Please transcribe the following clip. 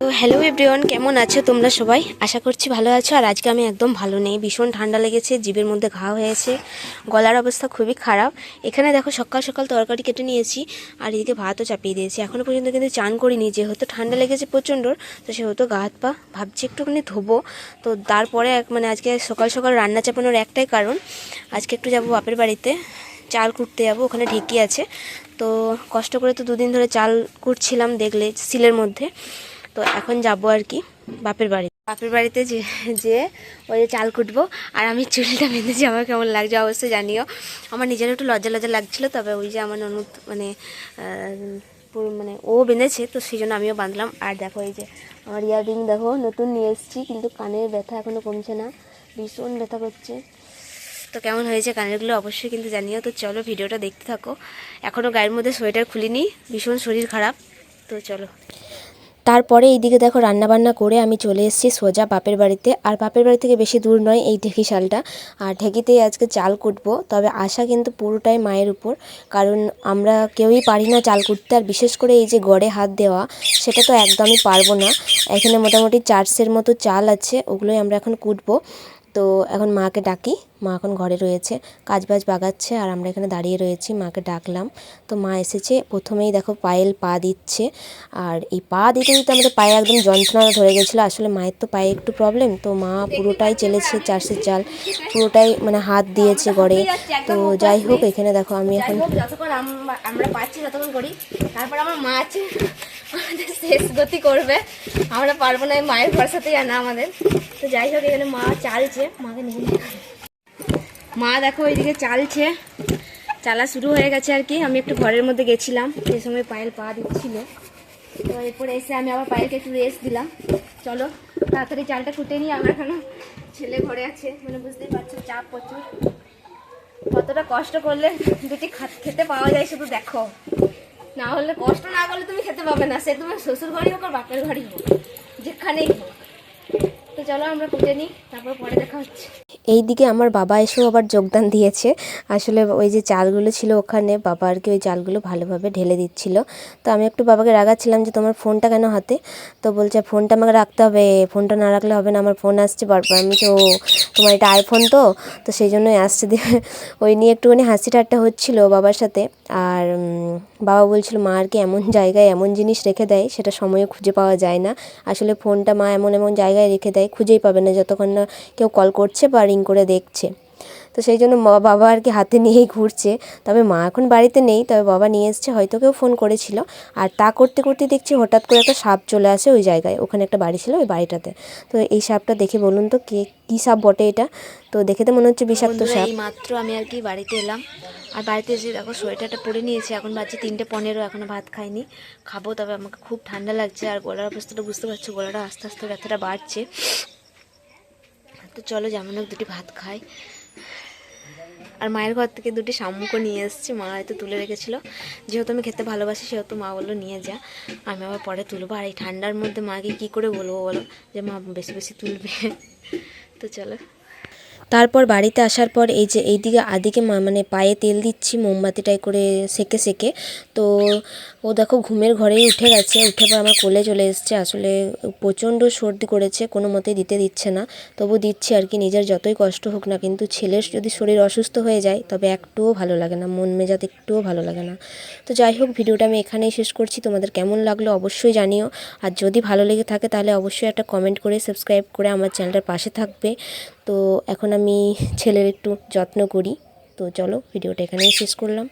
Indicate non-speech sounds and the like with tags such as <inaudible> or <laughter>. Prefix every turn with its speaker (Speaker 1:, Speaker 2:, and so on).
Speaker 1: তো hello everyone কেমন আছো তোমরা সবাই? আশা করছি ভালো আছো। আর আজকে আমি একদম ভালো নেই, ভীষণ ঠান্ডা লেগেছে, জিভের মধ্যে ঘা হয়েছে গলার অবস্থা খুবই খারাপ। এখানে দেখো সকাল সকাল তরকারি কেটে নিয়েছি, আর এদিকে ভাতও চাপিয়ে দিয়েছি। এখনও পর্যন্ত কিন্তু চান করিনি, যেহেতু ঠান্ডা লেগেছে প্রচণ্ড, তো সেহেতু গা হাত পা ভাবছি একটুখানি ধোবো। তো তারপরে মানে আজকে সকাল সকাল রান্না চাপানোর একটাই কারণ, আজকে একটু যাব বাপের বাড়িতে, চাল কুটতে যাব, ওখানে ঢেকি আছে। তো কষ্ট করে তো দুদিন ধরে চাল কুটছিলাম দেখলে, সিলের মধ্যে। তো এখন যাব আর কি বাপের বাড়ি। বাপের বাড়িতে যে যে ওই যে চাল কুটবো আর আমি চুলটা বেঁধেছি, আমার কেমন লাগছে অবশ্যই জানিও। আমার নিজের একটু লজ্জা লজ্জা লাগছিল, তবে ওই যে আমার ননদ মানে মানে ও বেঁধেছে, তো সেই জন্য আমিও বাঁধলাম। আর দেখো এই যে আমার ইয়াররিং দেখো, নতুন নিয়ে এসেছি, কিন্তু কানের ব্যথা এখনও কমছে না, ভীষণ ব্যথা করছে। তো কেমন হয়েছে কানেরগুলো অবশ্যই কিন্তু জানিও। তো চলো ভিডিওটা দেখতে থাকো। এখনও গায়ের মধ্যে সোয়েটার খুলিনি, ভীষণ শরীর খারাপ। তো চলো। তারপরে এইদিকে দেখো রান্নাবান্না করে আমি চলে এসেছি সোজা বাপের বাড়িতে। আর বাপের বাড়ি থেকে বেশি দূর নয় এই ঢেকি শালটা। আর ঢেকিতেই আজকে চাল কুটবো। তবে আশা কিন্তু পুরোটাই মায়ের উপর। কারণ আমরা কেউই পারি না চাল কুটতে। আর বিশেষ করে এই যে গড়ে হাত দেওয়া, সেটা তো একদমই পারব না। এখানে মোটামুটি চার্সের মতো চাল আছে, ওগুলোই আমরা এখন কুটবো। তো এখন মাকে ডাকি। মা এখন ঘরে রয়েছে কাজ বাজ বাগাচ্ছে আর আমরা এখানে দাঁড়িয়ে রয়েছি, মাকে ডাকলাম। তো মা এসেছে, প্রথমেই দেখো পায়েল পা দিচ্ছে আর এই পা দিতে দিতে আমাদের পায়ে একদম যন্ত্রণা ধরে গেছিল। আসলে মায়ের তো পায়ে একটু প্রবলেম তো মা পুরোটাই চেলেছে চার্সের চাল, পুরোটাই মানে হাত দিয়েছে গড়ে তো যাই হোক, এখানে দেখো আমি এখন
Speaker 2: যতক্ষণ আমরা পাচ্ছি ততক্ষণ করি। তারপর আমার মা আছে। শেষ গতি করবে। আমরা পারব না মায়ের ভরসাতেই আনা আমাদের। তো যাই হোক, এখানে মা চালছে। মাকে নিয়ে মা দেখো, ওইদিকে চালছে। চালা শুরু হয়ে গেছে আর কি। আমি একটু ঘরের মধ্যে গেছিলাম। সে সময় পায়েল পা দিচ্ছিল। তো এরপরে এসে আমি আবার পায়েলকে একটু রেস্ট দিলাম। চলো, তাড়াতাড়ি চালটা কুটে নিই। আমার এখনও ছেলে ঘরে আছে। মানে বুঝতেই পারছ, চাপ প্রচুর। কতটা কষ্ট করলে দুটি খেতে পাওয়া যায়, শুধু দেখো। না হলে কষ্ট না করলে তুমি খেতে পাবে না। সে তোমার শ্বশুর ঘরই হোক আর বাপের ঘরই হোক, যেখানেই হোক। তো চলো আমরা পুজো নিই, তারপর পরে দেখা হচ্ছে।
Speaker 1: এই দিকে আমার বাবা এসেও আবার যোগদান দিয়েছে। আসলে ওই যে চালগুলো ছিল ওখানে, বাবা আর কি ওই চালগুলো ভালোভাবে ঢেলে দিচ্ছিল। তো আমি একটু বাবাকে রাগাচ্ছিলাম যে, তোমার ফোনটা কেন হাতে? তো বলছে, ফোনটা আমাকে রাখতে হবে, ফোনটা না রাখলে হবে না, আমার ফোন আসছে। বারবার আমি তো তোমার এটা আইফোন তো? তো সেই জন্যই আসছে। দিয়ে <laughs> ওই নিয়ে একটুখানি হাসি ঠাট্টা হচ্ছিল বাবার সাথে। আর বাবা বলছিল, মা আর কি এমন জায়গায় এমন জিনিস রেখে দেয়, সেটা সময়ে খুঁজে পাওয়া যায় না। আসলে ফোনটা মা এমন এমন জায়গায় রেখে দেয়, খুঁজেই পাবে না। যতক্ষণ না কেউ কল করছে বা রিং করে দেখছে। তো সেই জন্য মা বাবা আর কি হাতে নিয়েই ঘুরছে। তবে মা এখন বাড়িতে নেই তবে বাবা নিয়ে এসছে হয়তো কেউ ফোন করেছিল। আর তা করতে করতে দেখছি হঠাৎ করে একটা সাপ চলে আসে ওই জায়গায় ওখানে একটা বাড়ি ছিল ওই বাড়িটাতে। তো এই সাপটা দেখে বলুন তো কে কী সাপ বটে এটা? তো দেখে তো মনে হচ্ছে বিষাক্ত সাপ। মাত্র আমি আর কি বাড়িতে এলাম। আর বাড়িতে এসে দেখো সোয়েটারটা পরে নিয়েছি এখন বাজছে তিনটে পনেরো এখনও ভাত খাইনি। খাব তবে আমাকে খুব ঠান্ডা লাগছে আর গলার অবস্থাটা বুঝতে পারছ গলাটা আস্তে আস্তে ব্যথাটা বাড়ছে। তো চলো যেমন হোক দুটি ভাত খাই। আর মায়ের ঘর থেকে দুটি শামুকও নিয়ে এসেছি, মা হয়তো তুলে রেখেছিল। যেহেতু আমি খেতে ভালোবাসি, সেহেতু মা বলল, নিয়ে যা। আমি আবার পরে তুলবো। আর এই ঠান্ডার মধ্যে মাকে কি করে বলব বলো? যে মা বেশি বেশি তুলবে। তো চলো। তারপর বাড়িতে আসার পর এই যে এইদিকে আদিকে মানে পায়ে তেল দিচ্ছি মোমবাতিটাই করে সেকে সেকে। তো ও দেখো ঘুমের ঘরেই উঠে গেছে, উঠে পর আমার কোলে চলে এসছে। আসলে প্রচণ্ড সর্দি করেছে, কোনো মতেই দিতে দিচ্ছে না। তবু দিচ্ছি আর কি, নিজের যতই কষ্ট হোক না কিন্তু ছেলের যদি শরীর অসুস্থ হয়ে যায়, তবে একটুও ভালো লাগে না, মন মেজাজ একটুও ভালো লাগে না। তো যাই হোক, ভিডিওটা আমি এখানেই শেষ করছি। তোমাদের কেমন লাগল অবশ্যই জানিও। আর যদি ভালো লেগে থাকে, তাহলে অবশ্যই একটা কমেন্ট করে, সাবস্ক্রাইব করে আমার চ্যানেলটার পাশে থাকবে। তো এখন আমি ছেলের একটু যত্ন করি। তো চলো ভিডিওটা এখানেই শেষ করলাম।